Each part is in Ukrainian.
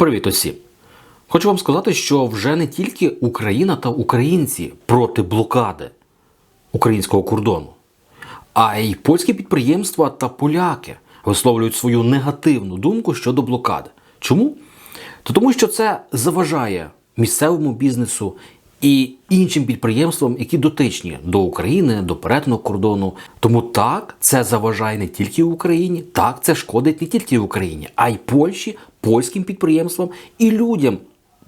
Привіт усім! Хочу вам сказати, що вже не тільки Україна та українці проти блокади українського кордону, а й польські підприємства та поляки висловлюють свою негативну думку щодо блокади. Чому? То тому, що це заважає місцевому бізнесу і іншим підприємствам, які дотичні до України, до перетину кордону. Тому так, це заважає не тільки Україні, так це шкодить не тільки Україні, а й Польщі, польським підприємствам і людям.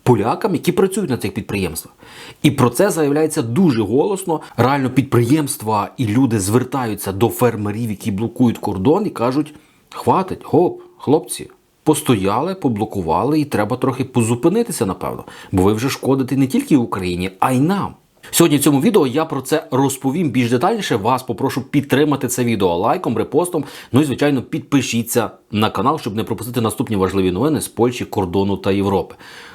Полякам, які працюють на цих підприємствах, і про це заявляється дуже голосно. Реально підприємства і люди звертаються до фермерів, які блокують кордон, і кажуть: хватить, гоп, хлопці, постояли, поблокували, і треба трохи позупинитися, напевно, бо ви вже шкодите не тільки Україні, а й нам. Сьогодні в цьому відео я про це розповім більш детальніше. Вас попрошу підтримати це відео лайком, репостом. Ну і звичайно, підпишіться на канал, щоб не пропустити наступні важливі новини з Польщі, кордону та Європи.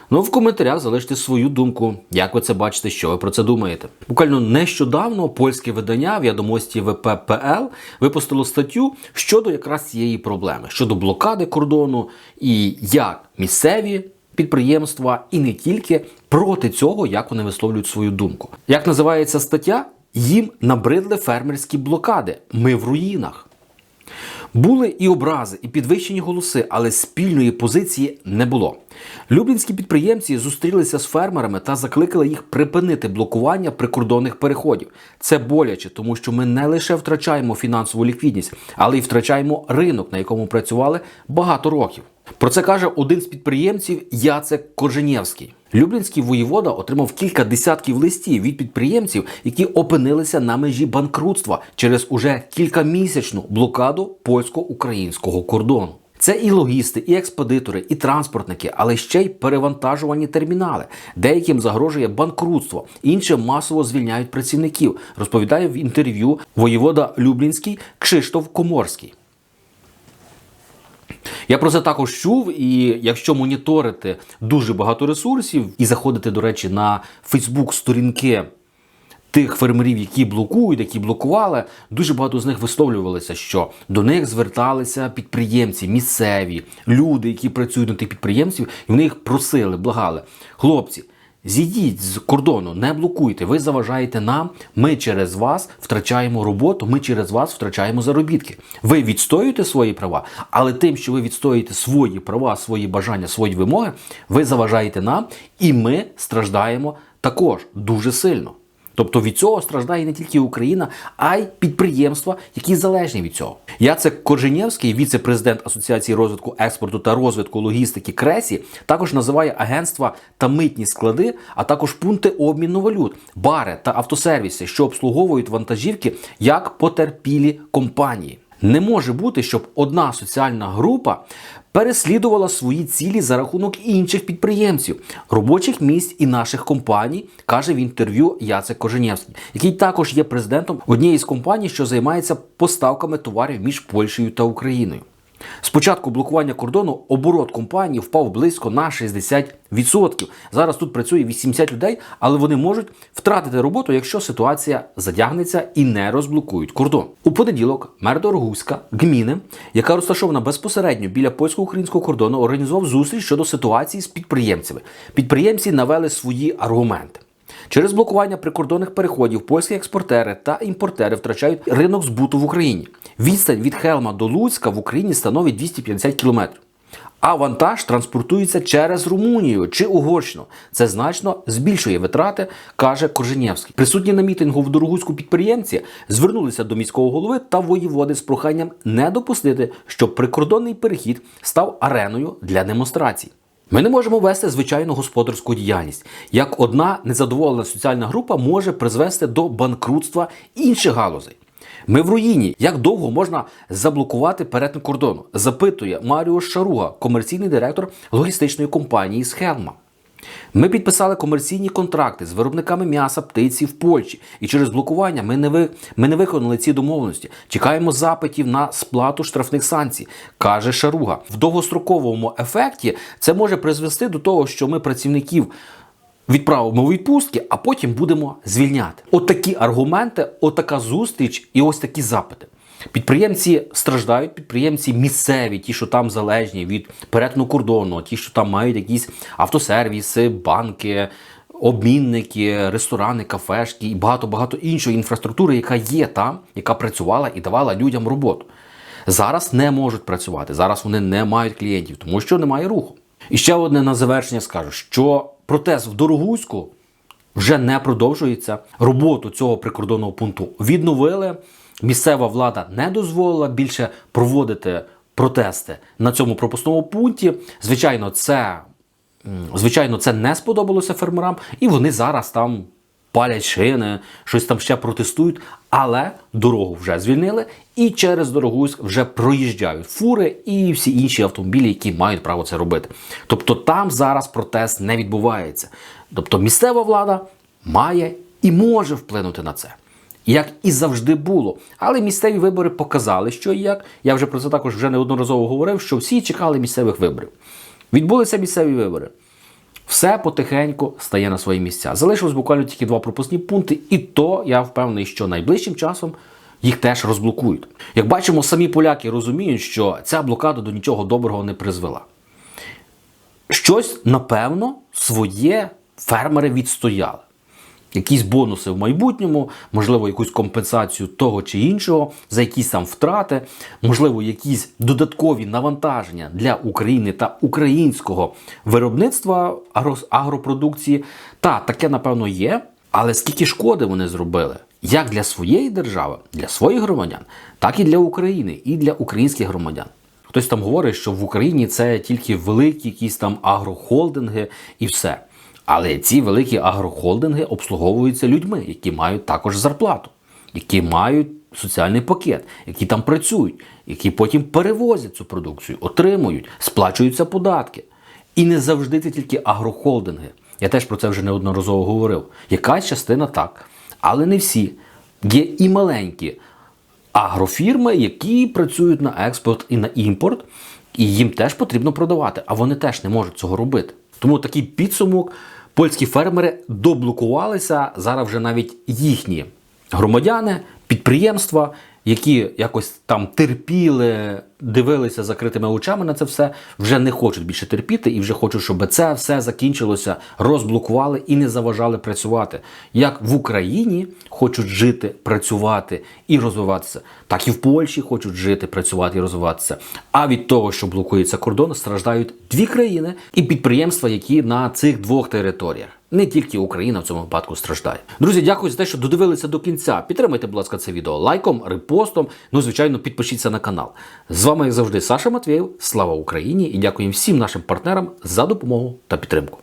Ну в коментарях залиште свою думку, як ви це бачите, що ви про це думаєте. Буквально нещодавно польське видання відомості ВППЛ випустило статтю щодо якраз цієї проблеми, щодо блокади кордону і як місцеві підприємства і не тільки проти цього, як вони висловлюють свою думку. Як називається стаття? Їм набридли фермерські блокади. Ми в руїнах. Були і образи, і підвищені голоси, але спільної позиції не було. Люблінські підприємці зустрілися з фермерами та закликали їх припинити блокування прикордонних переходів. Це боляче, тому що ми не лише втрачаємо фінансову ліквідність, але й втрачаємо ринок, на якому працювали багато років. Про це каже один з підприємців Яцек Корженєвський. Люблінський воєвода отримав кілька десятків листів від підприємців, які опинилися на межі банкрутства через уже кількамісячну блокаду польсько-українського кордону. Це і логісти, і експедитори, і транспортники, але ще й перевантажувані термінали. Деяким загрожує банкрутство, іншим масово звільняють працівників. Розповідає в інтерв'ю воєвода Люблінський Кшиштоф Коморський. Я про це також чув, і якщо моніторити дуже багато ресурсів і заходити, до речі, на Фейсбук сторінки тих фермерів, які блокують, які блокували, дуже багато з них висловлювалися, що до них зверталися підприємці, місцеві, люди, які працюють на тих підприємців, і вони їх просили, благали. Хлопці. Зійдіть з кордону, не блокуйте. Ви заважаєте нам. Ми через вас втрачаємо роботу. Ми через вас втрачаємо заробітки. Ви відстоюєте свої права, але тим, що ви відстоюєте свої права, свої бажання, свої вимоги, ви заважаєте нам, і ми страждаємо також дуже сильно. Тобто від цього страждає не тільки Україна, а й підприємства, які залежні від цього. Яцек Корженєвський, віце-президент Асоціації розвитку експорту та розвитку логістики Кресі, також називає агентства та митні склади, а також пункти обміну валют, бари та автосервіси, що обслуговують вантажівки як потерпілі компанії. Не може бути, щоб одна соціальна група переслідувала свої цілі за рахунок інших підприємців, робочих місць і наших компаній, каже в інтерв'ю Яцек Коженєвський, який також є президентом однієї з компаній, що займається поставками товарів між Польщею та Україною. З початку блокування кордону оборот компанії впав близько на 60%. Зараз тут працює 80 людей, але вони можуть втратити роботу, якщо ситуація затягнеться і не розблокують кордон. У понеділок мер Дорогуська гміни, яка розташована безпосередньо біля польсько-українського кордону, організував зустріч щодо ситуації з підприємцями. Підприємці навели свої аргументи. Через блокування прикордонних переходів польські експортери та імпортери втрачають ринок збуту в Україні. Відстань від Хелма до Луцька в Україні становить 250 кілометрів. А вантаж транспортується через Румунію чи Угорщину. Це значно збільшує витрати, каже Корженєвський. Присутні на мітингу в Дорогуську підприємці звернулися до міського голови та воєводи з проханням не допустити, щоб прикордонний перехід став ареною для демонстрацій. Ми не можемо вести звичайну господарську діяльність. Як одна незадоволена соціальна група може призвести до банкрутства інших галузей. Ми в руїні. Як довго можна заблокувати перетин кордону? Запитує Маріо Шаруга, комерційний директор логістичної компанії з Хелма. Ми підписали комерційні контракти з виробниками м'яса, птиці в Польщі, і через блокування ми не ви ми не виконали ці домовленості. Чекаємо запитів на сплату штрафних санкцій, каже Шаруга. В довгостроковому ефекті це може призвести до того, що ми працівників. Відправимо у відпустки, а потім будемо звільняти. От такі аргументи, отака зустріч і ось такі запити. Підприємці страждають, підприємці місцеві, ті, що там залежні від перетину кордону, ті, що там мають якісь автосервіси, банки, обмінники, ресторани, кафешки і багато-багато іншої інфраструктури, яка є там, яка працювала і давала людям роботу. Зараз не можуть працювати, зараз вони не мають клієнтів, тому що немає руху. І ще одне на завершення скажу, що протест в Дорогуську вже не продовжується. Роботу цього прикордонного пункту відновили. Місцева влада не дозволила більше проводити протести на цьому пропускному пункті. Звичайно, це, звичайно, це не сподобалося фермерам, і вони зараз там палять шини, щось там ще протестують, але дорогу вже звільнили, і через Дорогуськ вже проїжджають фури і всі інші автомобілі, які мають право це робити. Тобто там зараз протест не відбувається. Тобто місцева влада має і може вплинути на це. Як і завжди було. Але місцеві вибори показали, що і як. Я вже про це також вже неодноразово говорив, що всі чекали місцевих виборів. Відбулися місцеві вибори. Все потихеньку стає на свої місця. Залишилось буквально тільки два пропускні пункти, і то я впевнений, що найближчим часом їх теж розблокують. Як бачимо, самі поляки розуміють, що ця блокада до нічого доброго не призвела. Щось, напевно, своє фермери відстояли. Якісь бонуси в майбутньому, можливо, якусь компенсацію того чи іншого, за якісь там втрати, можливо, якісь додаткові навантаження для України та українського виробництва агропродукції. Та таке, напевно, є. Але скільки шкоди вони зробили як для своєї держави, для своїх громадян, так і для України, і для українських громадян. Хтось там говорить, що в Україні це тільки великі якісь там агрохолдинги і все. Але ці великі агрохолдинги обслуговуються людьми, які мають також зарплату, які мають соціальний пакет, які там працюють, які потім перевозять цю продукцію, отримують, сплачуються податки. І не завжди це тільки агрохолдинги. Я теж про це вже неодноразово говорив. Якась частина так, але не всі. Є і маленькі агрофірми, які працюють на експорт і на імпорт, і їм теж потрібно продавати, а вони теж не можуть цього робити. Тому такий підсумок польські фермери доблокувалися зараз вже навіть їхні громадяни, підприємства, які якось там терпіли, дивилися закритими очами на це все, вже не хочуть більше терпіти і вже хочуть, щоб це все закінчилося, розблокували і не заважали працювати. Як в Україні хочуть жити, працювати і розвиватися, так і в Польщі хочуть жити, працювати і розвиватися. А від того, що блокується кордон, страждають дві країни і підприємства, які на цих двох територіях. Не тільки Україна в цьому випадку страждає. Друзі, дякую за те, що додивилися до кінця. Підтримайте, будь ласка, це відео лайком, репостом. Ну, звичайно, підпишіться на канал. З вами, як завжди, Саша Матвєєв. Слава Україні і дякуємо всім нашим партнерам за допомогу та підтримку.